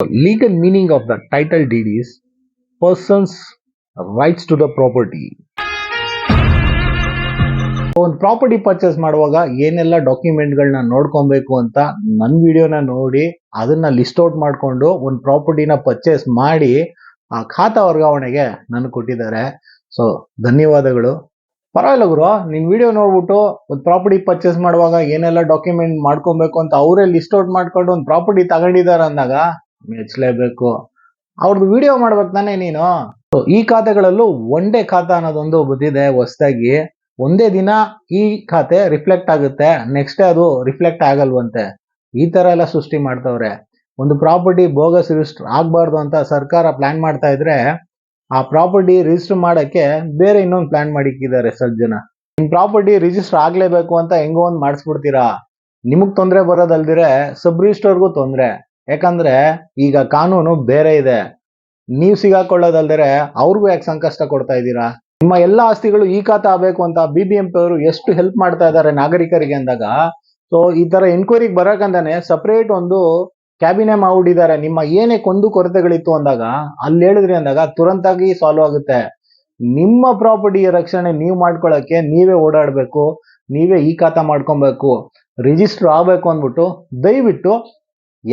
Legal meaning of the title deed is person's rights to the property. ಒಂದು property purchase ಮಾಡುವಾಗ ಏನೆಲ್ಲ ಡಾಕ್ಯುಮೆಂಟ್ಗಳನ್ನ ನೋಡ್ಕೊಬೇಕು ಅಂತ ನನ್ನ ವಿಡಿಯೋನ ನೋಡಿ ಅದನ್ನ ಲಿಸ್ಟ್ ಔಟ್ ಮಾಡಿಕೊಂಡು ಒಂದು ಪ್ರಾಪರ್ಟಿನ ಪರ್ಚೇಸ್ ಮಾಡಿ ಆ ಖಾತಾ ವರ್ಗಾವಣೆಗೆ ನನಗೆ ಕೊಟ್ಟಿದ್ದಾರೆ ಸೊ ಧನ್ಯವಾದಗಳು ಪರವಾಗಿಲ್ಲ ಗುರು ನಿನ್ನ ವಿಡಿಯೋ ನೋಡ್ಬಿಟ್ಟು ಒಂದು ಪ್ರಾಪರ್ಟಿ ಪರ್ಚೇಸ್ ಮಾಡುವಾಗ ಏನೆಲ್ಲ ಡಾಕ್ಯುಮೆಂಟ್ ಮಾಡ್ಕೊಬೇಕು ಅಂತ ಅವರೇ ಲಿಸ್ಟ್ ಔಟ್ ಮಾಡ್ಕೊಂಡು ಒಂದು ಪ್ರಾಪರ್ಟಿ ತಗೊಂಡಿದ್ದಾರೆ ಅಂದಾಗ ಮೆಚ್ಚಲೇಬೇಕು ಅವ್ರದ್ದು ವಿಡಿಯೋ ಮಾಡ್ಬೇಕು ತಾನೇ ನೀನು. ಈ ಖಾತೆಗಳಲ್ಲೂ ಒನ್ ಡೇ ಖಾತಾ ಅನ್ನೋದೊಂದು ಬಂದಿದೆ ಹೊಸದಾಗಿ. ಒಂದೇ ದಿನ ಈ ಖಾತೆ ರಿಫ್ಲೆಕ್ಟ್ ಆಗುತ್ತೆ. ನೆಕ್ಸ್ಟ್ ಅದು ರಿಫ್ಲೆಕ್ಟ್ ಆಗಲ್ವಂತೆ. ಈ ತರ ಎಲ್ಲ ಸೃಷ್ಟಿ ಮಾಡ್ತವ್ರೆ. ಒಂದು ಪ್ರಾಪರ್ಟಿ ಬೋಗಸ್ ರಿಜಿಸ್ಟರ್ ಆಗ್ಬಾರ್ದು ಅಂತ ಸರ್ಕಾರ ಪ್ಲಾನ್ ಮಾಡ್ತಾ ಇದ್ರೆ, ಆ ಪ್ರಾಪರ್ಟಿ ರಿಜಿಸ್ಟರ್ ಮಾಡಕ್ಕೆ ಬೇರೆ ಇನ್ನೊಂದು ಪ್ಲಾನ್ ಮಾಡಿಕ್ಕಿದ್ದಾರೆ ಸ್ವಲ್ಪ ಜನ. ನಿಮ್ ಪ್ರಾಪರ್ಟಿ ರಿಜಿಸ್ಟರ್ ಆಗ್ಲೇಬೇಕು ಅಂತ ಹೆಂಗೋ ಒಂದ್ ಮಾಡಿಸ್ಬಿಡ್ತೀರಾ? ನಿಮಗ್ ತೊಂದ್ರೆ ಬರೋದಲ್ದಿರೆ ಸಬ್ ರಿಜಿಸ್ಟರ್ಗೂ ತೊಂದ್ರೆ. ಯಾಕಂದ್ರೆ ಈಗ ಕಾನೂನು ಬೇರೆ ಇದೆ. ನೀವು ಸಿಗಾಕೊಳ್ಳೋದಲ್ದರೆ ಅವ್ರಿಗೂ ಯಾಕೆ ಸಂಕಷ್ಟ ಕೊಡ್ತಾ ಇದ್ದೀರಾ? ನಿಮ್ಮ ಎಲ್ಲಾ ಆಸ್ತಿಗಳು ಈ ಖಾತ ಆಗ್ಬೇಕು ಅಂತ ಬಿ ಬಿ ಎಂ ಪಿ ಅವರು ಎಷ್ಟು ಹೆಲ್ಪ್ ಮಾಡ್ತಾ ಇದ್ದಾರೆ ನಾಗರಿಕರಿಗೆ ಅಂದಾಗ ಸೊ ಈ ತರ ಎನ್ಕ್ವೈರಿಗೆ ಬರೋಕಂತಾನೆ ಸಪ್ರೇಟ್ ಒಂದು ಕ್ಯಾಬಿನೆ ಮಾಡಿದ್ದಾರೆ. ನಿಮ್ಮ ಏನೇ ಕೊಂದು ಕೊರತೆಗಳಿತ್ತು ಅಂದಾಗ, ಅಲ್ಲಿ ಹೇಳಿದ್ರಿ ಅಂದಾಗ ತುರಂತಾಗಿ ಸಾಲ್ವ್ ಆಗುತ್ತೆ. ನಿಮ್ಮ ಪ್ರಾಪರ್ಟಿಯ ರಕ್ಷಣೆ ನೀವು ಮಾಡ್ಕೊಳಕ್ಕೆ ನೀವೇ ಓಡಾಡ್ಬೇಕು, ನೀವೇ ಈ ಖಾತ ಮಾಡ್ಕೊಬೇಕು ರಿಜಿಸ್ಟರ್ ಆಗ್ಬೇಕು ಅಂದ್ಬಿಟ್ಟು ದಯವಿಟ್ಟು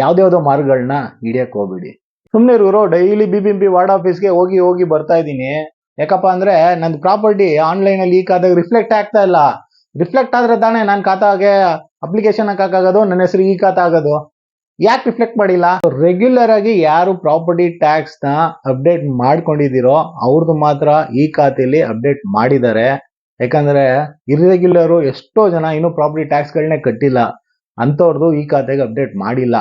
ಯಾವ್ದ್ಯಾವ್ದೋ ಮಾರ್ಗಗಳನ್ನ ಹಿಡಿಯಕ್ ಹೋಗ್ಬಿಡಿ. ಸುಮ್ನೆ ಇರೋರು ಡೈಲಿ ಬಿ ಬಿ ವಾರ್ಡ್ ಆಫೀಸ್ಗೆ ಹೋಗಿ ಹೋಗಿ ಬರ್ತಾ ಇದ್ದೀನಿ. ಯಾಕಪ್ಪ ಅಂದ್ರೆ ನಂದು ಪ್ರಾಪರ್ಟಿ ಆನ್ಲೈನ್ ಅಲ್ಲಿ ಈ ಖಾತೆಗೆ ರಿಫ್ಲೆಕ್ಟ್ ಆಗ್ತಾ ಇಲ್ಲ. ರಿಫ್ಲೆಕ್ಟ್ ಆದ್ರೆ ತಾನೇ ನಾನು ಖಾತಾಗೆ ಅಪ್ಲಿಕೇಶನ್ ಹಾಕಾಗೋದು ನನ್ನ ಹೆಸರು ಈ ಖಾತಾ ಆಗೋದು. ಯಾಕೆ ರಿಫ್ಲೆಕ್ಟ್ ಮಾಡಿಲ್ಲ? ರೆಗ್ಯುಲರ್ ಆಗಿ ಯಾರು ಪ್ರಾಪರ್ಟಿ ಟ್ಯಾಕ್ಸ್ನ ಅಪ್ಡೇಟ್ ಮಾಡ್ಕೊಂಡಿದ್ದೀರೋ ಅವ್ರದ್ದು ಮಾತ್ರ ಈ ಖಾತೆಯಲ್ಲಿ ಅಪ್ಡೇಟ್ ಮಾಡಿದ್ದಾರೆ. ಯಾಕಂದ್ರೆ ಇರ್ರೆಗ್ಯುಲರು ಎಷ್ಟೋ ಜನ ಇನ್ನೂ ಪ್ರಾಪರ್ಟಿ ಟ್ಯಾಕ್ಸ್ಗಳನ್ನೇ ಕಟ್ಟಿಲ್ಲ. ಅಂಥವ್ರದ್ದು ಈ ಖಾತೆಗೆ ಅಪ್ಡೇಟ್ ಮಾಡಿಲ್ಲ.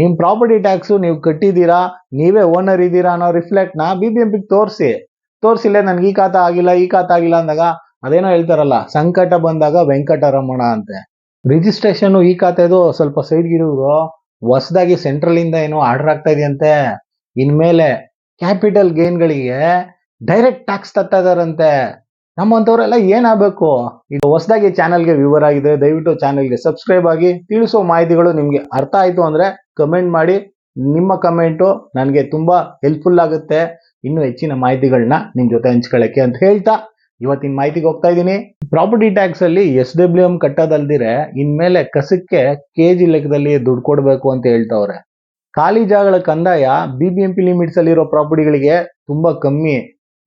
ನಿಮ್ ಪ್ರಾಪರ್ಟಿ ಟ್ಯಾಕ್ಸ್ ನೀವು ಕಟ್ಟಿದ್ದೀರಾ, ನೀವೇ ಓನರ್ ಇದ್ದೀರಾ ಅನ್ನೋ ರಿಫ್ಲೆಕ್ಟ್ನ ಬಿ ಬಿ ಎಂ ಪಿಗೆ ತೋರಿಸಿ. ತೋರಿಸಿಲ್ಲ ನನ್ಗೆ ಈ ಖಾತಾ ಆಗಿಲ್ಲ, ಈ ಖಾತಾ ಆಗಿಲ್ಲ ಅಂದಾಗ ಅದೇನೋ ಹೇಳ್ತಾರಲ್ಲ, ಸಂಕಟ ಬಂದಾಗ ವೆಂಕಟರಮಣ ಅಂತೆ. ರಿಜಿಸ್ಟ್ರೇಷನ್ ಈ ಖಾತೆದು ಸ್ವಲ್ಪ ಸೈಡ್ ಇರುವುದು ಹೊಸದಾಗಿ ಸೆಂಟ್ರಲ್ ಇಂದ ಏನೋ ಆರ್ಡರ್ ಆಗ್ತಾ ಇದೆಯಂತೆ. ಇನ್ಮೇಲೆ ಕ್ಯಾಪಿಟಲ್ ಗೇನ್ಗಳಿಗೆ ಡೈರೆಕ್ಟ್ ಟ್ಯಾಕ್ಸ್ ತತ್ತಾ ಇದಾರಂತೆ. ನಮ್ಮಂತವ್ರೆಲ್ಲ ಏನಾಗಬೇಕು? ಇದು ಹೊಸದಾಗಿ ಚಾನಲ್ಗೆ ವ್ಯೂವರ್ ಆಗಿದೆ, ದಯವಿಟ್ಟು ಚಾನಲ್ಗೆ ಸಬ್ಸ್ಕ್ರೈಬ್ ಆಗಿ ತಿಳಿಸೋ ಮಾಹಿತಿಗಳು ನಿಮಗೆ ಅರ್ಥ ಆಯಿತು ಅಂದ್ರೆ ಕಮೆಂಟ್ ಮಾಡಿ. ನಿಮ್ಮ ಕಮೆಂಟು ನನಗೆ ತುಂಬ ಹೆಲ್ಪ್ಫುಲ್ ಆಗುತ್ತೆ. ಇನ್ನೂ ಹೆಚ್ಚಿನ ಮಾಹಿತಿಗಳನ್ನ ನಿಮ್ಮ ಜೊತೆ ಹಂಚ್ಕೊಳ್ಳಕ್ಕೆ ಅಂತ ಹೇಳ್ತಾ ಇವತ್ತಿನ ಮಾಹಿತಿಗೆ ಹೋಗ್ತಾ ಇದ್ದೀನಿ. ಪ್ರಾಪರ್ಟಿ ಟ್ಯಾಕ್ಸ್ ಅಲ್ಲಿ ಎಸ್ ಡಬ್ಲ್ಯೂ ಎಂ ಕಟ್ಟೋದಲ್ದಿರೆ ಇನ್ಮೇಲೆ ಕಸಕ್ಕೆ ಕೆ ಜಿ ಲೆಕ್ಕದಲ್ಲಿ ದುಡ್ಡು ಕೊಡಬೇಕು ಅಂತ ಹೇಳ್ತಾವ್ರೆ. ಖಾಲಿ ಜಾಗಗಳ ಕಂದಾಯ B B M P limits ಅಲ್ಲಿರೋ ಪ್ರಾಪರ್ಟಿಗಳಿಗೆ ತುಂಬಾ ಕಮ್ಮಿ.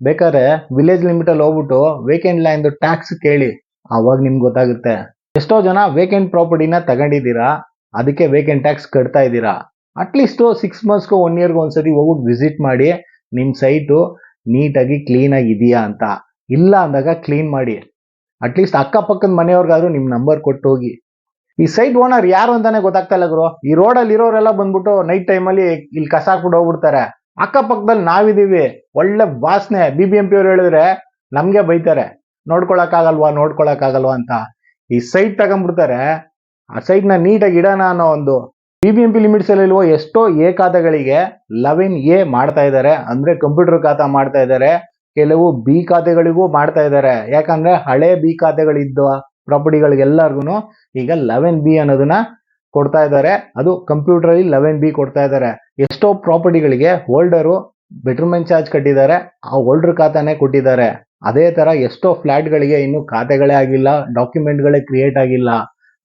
ಬೇಕಾದ್ರೆ ವಿಲೇಜ್ ಲಿಮಿಟ್ ಅಲ್ಲಿ ಹೋಗ್ಬಿಟ್ಟು ವೇಕೆಂಟ್ ಲ್ಯಾಂಡ್ ಟ್ಯಾಕ್ಸ್ ಕೇಳಿ. ಅವಾಗ ನಿಮ್ಗೆ ಗೊತ್ತಾಗುತ್ತೆ. ಎಷ್ಟೋ ಜನ ವೇಕೆಂಟ್ ಪ್ರಾಪರ್ಟಿನ ತಗೊಂಡಿದ್ದೀರಾ? ಅದಕ್ಕೆ ವೇಕೆಂಟ್ ಟ್ಯಾಕ್ಸ್ ಕಟ್ತಾ ಇದ್ದೀರಾ? ಅಟ್ಲೀಸ್ಟ್ ಸಿಕ್ಸ್ ಮಂತ್ಸ್ಗೂ ಒನ್ ಇಯರ್ಗೂ ಒಂದ್ಸತಿ ಹೋಗ್ಬಿಟ್ಟು ವಿಸಿಟ್ ಮಾಡಿ ನಿಮ್ಮ ಸೈಟು ನೀಟಾಗಿ ಕ್ಲೀನ್ ಆಗಿ ಇದೆಯಾ ಅಂತ. ಇಲ್ಲ ಅಂದಾಗ ಕ್ಲೀನ್ ಮಾಡಿ. ಅಟ್ಲೀಸ್ಟ್ ಅಕ್ಕಪಕ್ಕದ ಮನೆಯವ್ರಿಗಾದ್ರೂ ನಿಮ್ಮ ನಂಬರ್ ಕೊಟ್ಟು ಹೋಗಿ. ಈ ಸೈಟ್ ಓನರ್ ಯಾರು ಅಂತಾನೆ ಗೊತ್ತಾಗ್ತಾ ಇಲ್ಲ ಗುರು. ಈ ರೋಡಲ್ಲಿ ಇರೋರೆಲ್ಲ ಬಂದ್ಬಿಟ್ಟು ನೈಟ್ ಟೈಮಲ್ಲಿ ಇಲ್ಲಿ ಕಸ ಹಾಕ್ಬಿಟ್ಟು ಹೋಗ್ಬಿಡ್ತಾರೆ. ಅಕ್ಕಪಕ್ಕದಲ್ಲಿ ನಾವಿದ್ದೀವಿ. ಒಳ್ಳೆ ವಾಸನೆ. ಬಿ ಬಿ ಎಂ ಪಿ ಅವ್ರು ಹೇಳಿದ್ರೆ ನಮಗೆ ಬೈತಾರೆ. ನೋಡ್ಕೊಳಕ್ಕಾಗಲ್ವಾ ನೋಡ್ಕೊಳಕ್ಕಾಗಲ್ವಾ ಅಂತ. ಈ ಸೈಟ್ ತಗೊಂಡ್ಬಿಡ್ತಾರೆ. ಆ ಸೈಟ್ನ ನೀಟಾಗಿ ಇಡೋಣ ಅನ್ನೋ ಒಂದು ಬಿ ಬಿ ಎಂ ಪಿ ಎಷ್ಟೋ ಎ ಖಾತೆಗಳಿಗೆ ಲೆವೆನ್ ಎ ಮಾಡ್ತಾ ಇದ್ದಾರೆ. ಅಂದ್ರೆ ಕಂಪ್ಯೂಟರ್ ಖಾತಾ ಮಾಡ್ತಾ ಇದ್ದಾರೆ. ಕೆಲವು ಬಿ ಖಾತೆಗಳಿಗೂ ಮಾಡ್ತಾ ಇದ್ದಾರೆ. ಯಾಕಂದ್ರೆ ಹಳೆ ಬಿ ಖಾತೆಗಳಿದ್ದ ಪ್ರಾಪರ್ಟಿಗಳಿಗೆಲ್ಲರಿಗೂ ಈಗ ಲೆವೆನ್ ಬಿ ಅನ್ನೋದನ್ನ ಕೊಡ್ತಾ ಇದ್ದಾರೆ. ಅದು ಕಂಪ್ಯೂಟರ್ ಅಲ್ಲಿ ಲೆವೆನ್ ಬಿ ಕೊಡ್ತಾ ಇದ್ದಾರೆ. ಎಷ್ಟೋ ಪ್ರಾಪರ್ಟಿಗಳಿಗೆ ಹೋಲ್ಡರು ಬೆಟರ್ಮೆಂಟ್ ಚಾರ್ಜ್ ಕಟ್ಟಿದ್ದಾರೆ. ಆ ಹೋಲ್ಡರ್ ಖಾತಾನೆ ಕೊಟ್ಟಿದ್ದಾರೆ. ಅದೇ ತರ ಎಷ್ಟೋ ಫ್ಲಾಟ್ಗಳಿಗೆ ಇನ್ನು ಖಾತೆಗಳೇ ಆಗಿಲ್ಲ. ಡಾಕ್ಯುಮೆಂಟ್ಗಳೇ ಕ್ರಿಯೇಟ್ ಆಗಿಲ್ಲ.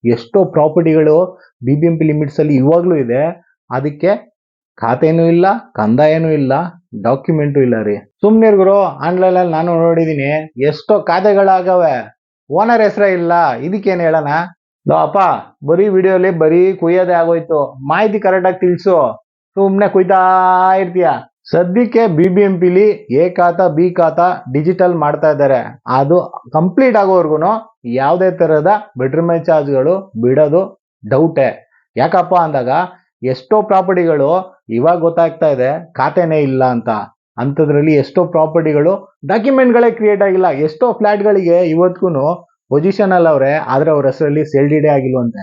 ಎಷ್ಟೋ ಪ್ರಾಪರ್ಟಿಗಳು B B M P limits ಅಲ್ಲಿ ಇವಾಗ್ಲೂ ಇದೆ. ಅದಕ್ಕೆ ಖಾತೆನೂ ಇಲ್ಲ, ಕಂದಾಯನೂ ಇಲ್ಲ ಡಾಕ್ಯುಮೆಂಟು ಇಲ್ಲ ರೀ. ಸುಮ್ಮನೆ ಗುರು ಆನ್ಲೈನ್ ಅಲ್ಲಿ ನಾನು ನೋಡಿದ್ದೀನಿ ಎಷ್ಟೋ ಖಾತೆಗಳಾಗವೆ. ಓನರ್ ಹೆಸರೇ ಇಲ್ಲ. ಇದಕ್ಕೇನು ಹೇಳೋಣ? ಅಪ್ಪ, ಬರೀ ವಿಡಿಯೋಲಿ ಬರೀ ಕುಯ್ಯೋದೇ ಆಗೋಯ್ತು. ಮಾಹಿತಿ ಕರೆಕ್ಟಾಗಿ ತಿಳಿಸು. ಸುಮ್ಮನೆ ಕುಯ್ತಾ ಇರ್ತೀಯ? ಸದ್ಯಕ್ಕೆ ಬಿ ಬಿ ಎಂ ಪಿಲಿ ಎ ಖಾತಾ, ಬಿ ಖಾತಾ ಡಿಜಿಟಲ್ ಮಾಡ್ತಾ ಇದ್ದಾರೆ. ಅದು ಕಂಪ್ಲೀಟ್ ಆಗೋವರೆಗೂ ಯಾವುದೇ ತರಹದ ಬೆಟರ್ಮೆಂಟ್ ಚಾರ್ಜ್ಗಳು ಬಿಡೋದು ಡೌಟೇ ಯಾಕಪ್ಪ ಅಂದಾಗ ಎಷ್ಟೋ ಪ್ರಾಪರ್ಟಿಗಳು ಇವಾಗ ಗೊತ್ತಾಗ್ತಾ ಇದೆ, ಖಾತೆನೇ ಇಲ್ಲ ಅಂತ. ಅಂಥದ್ರಲ್ಲಿ ಎಷ್ಟೋ ಪ್ರಾಪರ್ಟಿಗಳು ಡಾಕ್ಯುಮೆಂಟ್ಗಳೇ ಕ್ರಿಯೇಟ್ ಆಗಿಲ್ಲ. ಎಷ್ಟೋ ಫ್ಲಾಟ್ಗಳಿಗೆ ಇವತ್ತಿಗೂ ಪೊಸಿಷನ್ ಅವರೇ, ಆದರೆ ಅವ್ರ ಹೆಸರಲ್ಲಿ ಸೇಲ್ಡಿಡೇ ಆಗಿಲ್ವಂತೆ.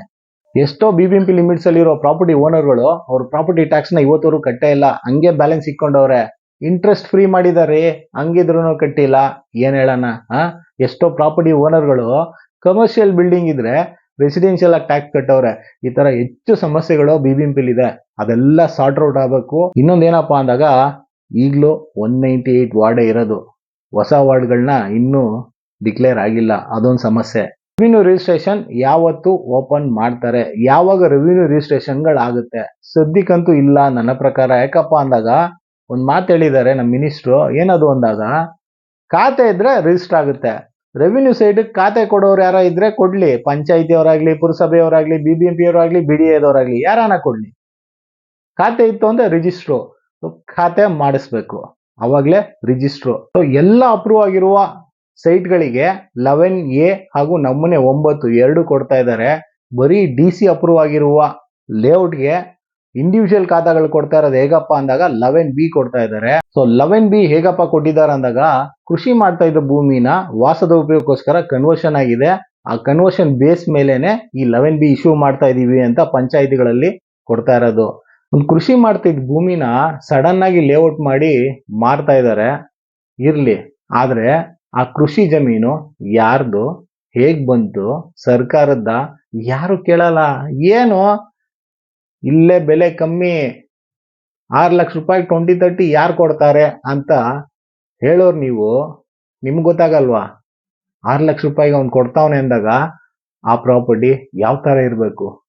ಎಷ್ಟೋ B B M P limits ಅಲ್ಲಿರೋ ಪ್ರಾಪರ್ಟಿ ಓನರ್ಗಳು ಅವ್ರ ಪ್ರಾಪರ್ಟಿ ಟ್ಯಾಕ್ಸ್ನ ಇವತ್ತವರು ಕಟ್ಟೇ ಇಲ್ಲ. ಹಂಗೆ ಬ್ಯಾಲೆನ್ಸ್ ಇಕ್ಕೊಂಡವ್ರೆ ಇಂಟ್ರೆಸ್ಟ್ ಫ್ರೀ ಮಾಡಿದಾರೆ. ಹಂಗಿದ್ರು ಕಟ್ಟಿಲ್ಲ. ಏನ್ ಹೇಳೋಣ, ಆ? ಎಷ್ಟೋ ಪ್ರಾಪರ್ಟಿ ಓನರ್ಗಳು ಕಮರ್ಷಿಯಲ್ ಬಿಲ್ಡಿಂಗ್ ಇದ್ರೆ ರೆಸಿಡೆನ್ಷಿಯಲ್ ಆಗಿ ಟ್ಯಾಕ್ಸ್ ಕಟ್ಟವ್ರೆ. ಈ ತರ ಹೆಚ್ಚು ಸಮಸ್ಯೆಗಳು ಬಿ ಬಿ ಎಂ ಪಿಲ್ ಇದೆ. ಅದೆಲ್ಲ ಸಾರ್ಟ್ ಔಟ್ ಆಗಬೇಕು. ಇನ್ನೊಂದೇನಪ್ಪಾ ಅಂದಾಗ ಈಗಲೂ ಒನ್ ನೈಂಟಿ ಏಟ್ ವಾರ್ಡೇ ಇರೋದು. ಹೊಸ ವಾರ್ಡ್ಗಳನ್ನ ಇನ್ನೂ ಡಿಕ್ಲೇರ್ ಆಗಿಲ್ಲ. ಅದೊಂದು ಸಮಸ್ಯೆ. ರೆವಿನ್ಯೂ ರಿಜಿಸ್ಟ್ರೇಷನ್ ಯಾವತ್ತು ಓಪನ್ ಮಾಡ್ತಾರೆ. ಯಾವಾಗ ರೆವಿನ್ಯೂ ರಿಜಿಸ್ಟ್ರೇಷನ್ಗಳಾಗುತ್ತೆ ಸದ್ಯಕ್ಕಂತೂ ಇಲ್ಲ ನನ್ನ ಪ್ರಕಾರ. ಯಾಕಪ್ಪ ಅಂದಾಗ, ಒಂದು ಮಾತು ಹೇಳಿದ್ದಾರೆ ನಮ್ಮ ಮಿನಿಸ್ಟ್ರು ಏನದು ಅಂದಾಗ, ಖಾತೆ ಇದ್ರೆ ರಿಜಿಸ್ಟರ್ ಆಗುತ್ತೆ. ರೆವಿನ್ಯೂ ಸೈಡ್ ಖಾತೆ ಕೊಡೋರು ಯಾರ ಇದ್ರೆ ಕೊಡ್ಲಿ. ಪಂಚಾಯತಿಯವರಾಗ್ಲಿ, ಪುರಸಭೆಯವರಾಗ್ಲಿ ಬಿ ಬಿ ಎಂ ಪಿ ಅವರಾಗ್ಲಿ ಬಿ ಡಿ ಎದವರಾಗ್ಲಿ ಯಾರನ್ನ ಕೊಡ್ಲಿ. ಖಾತೆ ಇತ್ತು ಅಂದ್ರೆ ರಿಜಿಸ್ಟ್ರು ಖಾತೆ ಮಾಡಿಸ್ಬೇಕು. ಅವಾಗ್ಲೇ ರಿಜಿಸ್ಟ್ರು ಸೊ ಎಲ್ಲ ಅಪ್ರೂವ್ ಆಗಿರುವ ಸೈಟ್ಗಳಿಗೆ ಲೆವೆನ್ ಎ ಹಾಗೂ ನಮೂನೆ ಒಂಬತ್ತು ಎರಡು ಕೊಡ್ತಾ ಇದ್ದಾರೆ. ಬರೀ ಡಿ ಸಿ ಅಪ್ರೂವ್ ಆಗಿರುವ ಲೇಔಟ್ಗೆ ಇಂಡಿವಿಜುವಲ್ ಖಾತಾಗಳು ಕೊಡ್ತಾ ಇರೋದು ಹೇಗಪ್ಪ ಅಂದಾಗ ಲೆವೆನ್ ಬಿ ಕೊಡ್ತಾ ಇದ್ದಾರೆ. ಸೊ ಲೆವೆನ್ ಬಿ ಹೇಗಪ್ಪ ಕೊಟ್ಟಿದ್ದಾರೆ ಅಂದಾಗ ಕೃಷಿ ಮಾಡ್ತಾ ಇದ್ದ ಭೂಮಿನ ವಾಸದ ಉಪಯೋಗಕ್ಕೋಸ್ಕರ ಕನ್ವರ್ಷನ್ ಆಗಿದೆ. ಆ ಕನ್ವರ್ಷನ್ ಬೇಸ್ ಮೇಲೆನೆ ಈ ಲೆವೆನ್ ಬಿ ಇಶ್ಯೂ ಮಾಡ್ತಾ ಇದೀವಿ ಅಂತ ಪಂಚಾಯತಿಗಳಲ್ಲಿ ಕೊಡ್ತಾ ಇರೋದು. ಒಂದು ಕೃಷಿ ಮಾಡ್ತಿದ್ದ ಭೂಮಿನ ಸಡನ್ ಆಗಿ ಲೇಔಟ್ ಮಾಡಿ ಮಾರ್ತಾ ಇದ್ದಾರೆ. ಇರ್ಲಿ. ಆದ್ರೆ ಆ ಕೃಷಿ ಜಮೀನು ಯಾರ್ದು, ಹೇಗ್ ಬಂತು, ಸರ್ಕಾರದ ಯಾರು ಕೇಳಲ್ಲ. ಏನು? ಇಲ್ಲೇ ಬೆಲೆ ಕಮ್ಮಿ, ಆರು ಲಕ್ಷ ರೂಪಾಯಿ ಟ್ವೆಂಟಿ ತರ್ಟಿ ಯಾರು ಕೊಡ್ತಾರೆ ಅಂತ ಹೇಳೋರು ನೀವು, ನಿಮ್ಗೆ ಗೊತ್ತಾಗಲ್ವಾ? ಆರು ಲಕ್ಷ ರೂಪಾಯಿಗೆ ಅವ್ನು ಕೊಡ್ತಾವನೆ ಅಂದಾಗ ಆ ಪ್ರಾಪರ್ಟಿ ಯಾವ ಥರ ಇರಬೇಕು?